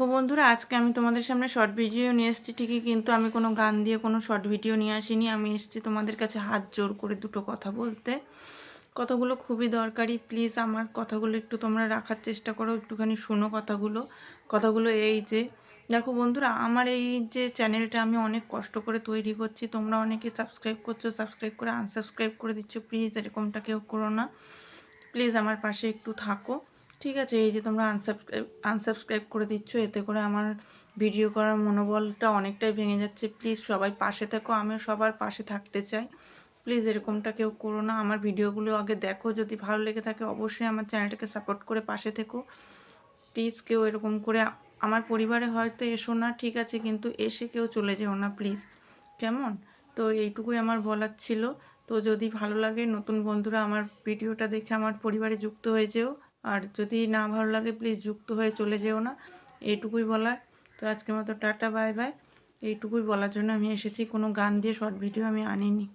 তো বন্ধুরা, আজকে আমি তোমাদের সামনে শর্ট ভিডিও নিয়ে এসেছি, ঠিকই কিন্তু আমি কোনো গান দিয়ে কোনো শর্ট ভিডিও নিয়ে আসিনি। আমি এসেছি তোমাদের কাছে হাত জোর করে দুটো কথা বলতে। কথাগুলো খুবই দরকারি প্লিজ আমার কথাগুলো একটু তোমরা রাখার চেষ্টা করো, একটুখানি শোনো কথাগুলো কথাগুলো এই যে, দেখো বন্ধুরা, আমার এই যে চ্যানেলটা আমি অনেক কষ্ট করে তৈরি করছি, তোমরা অনেকে সাবস্ক্রাইব করছ সাবস্ক্রাইব করে আনসাবস্ক্রাইব করে দিচ্ছ প্লিজ এরকমটা কেউ করো না। প্লিজ আমার পাশে একটু থাকো। ঠিক আছে, এই যে তোমরা আনসাবস্ক্রাইব আনসাবস্ক্রাইব করে দিচ্ছ, এতে করে আমার ভিডিও করার মনোবলটা অনেকটাই ভেঙে যাচ্ছে। প্লিজ সবাই পাশে থেকো, আমিও সবার পাশে থাকতে চাই। প্লিজ এরকমটা কেউ করো না, আমার ভিডিওগুলো আগে দেখো, যদি ভালো লেগে থাকে অবশ্যই আমার চ্যানেলটাকে সাপোর্ট করে পাশে থেকো। প্লিজ কেউ এরকম করে, আমার পরিবারে হয়তো এসো না, ঠিক আছে, কিন্তু এসে কেউ চলে যেও না প্লিজ কেমন? তো এইটুকুই আমার বলার ছিল। তো যদি ভালো লাগে, নতুন বন্ধুরা আমার ভিডিওটা দেখে আমার পরিবারে যুক্ত হয়ে যেও। আর যদি না ভালো লাগে প্লিজ যুক্ত হয়ে চলে যেও না। এইটুকুই বলার। তো আজকের মতো টাটা, বাই বাই। এইটুকুই বলার জন্য আমি এসেছি। কোনো গান দিয়ে শর্ট ভিডিও আমি আনিনি।